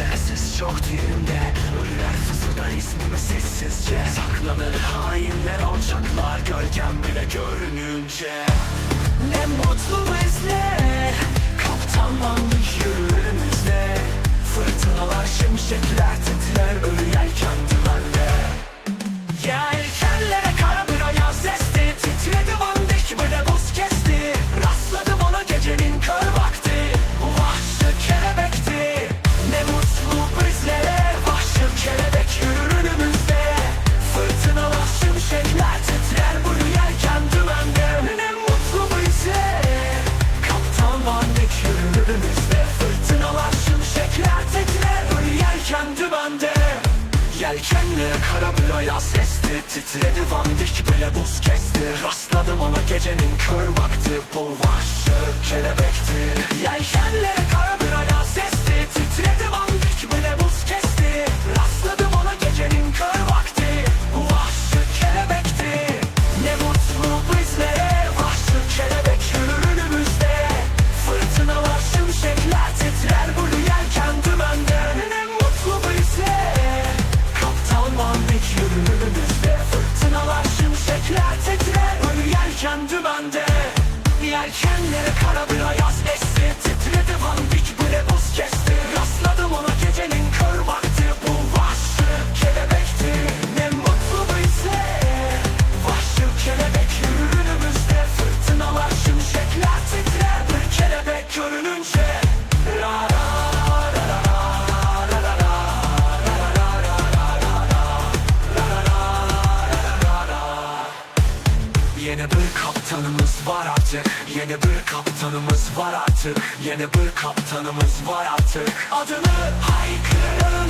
Sensiz çok düğümde Ölüler fısıldar ismimi sessizce. Saklanır hainler alçaklar Gölgem bile görününce. Ne mutlu bizlere Kaptan önümüzde Fırtınalar şimşekler Bu yelken dümende Yelkenle kara bir ayaz esti Titredi vandik bile buz kesti Rastladım ona gecenin kör vakti Bu vahşi kelebekti Yelkenle dümende Yelkenlere kara bir ayaz esti Titredi Vandik bile Yeni bir kaptanımız var artık. Yeni bir kaptanımız var artık. Yeni bir kaptanımız var artık. Adını haykırın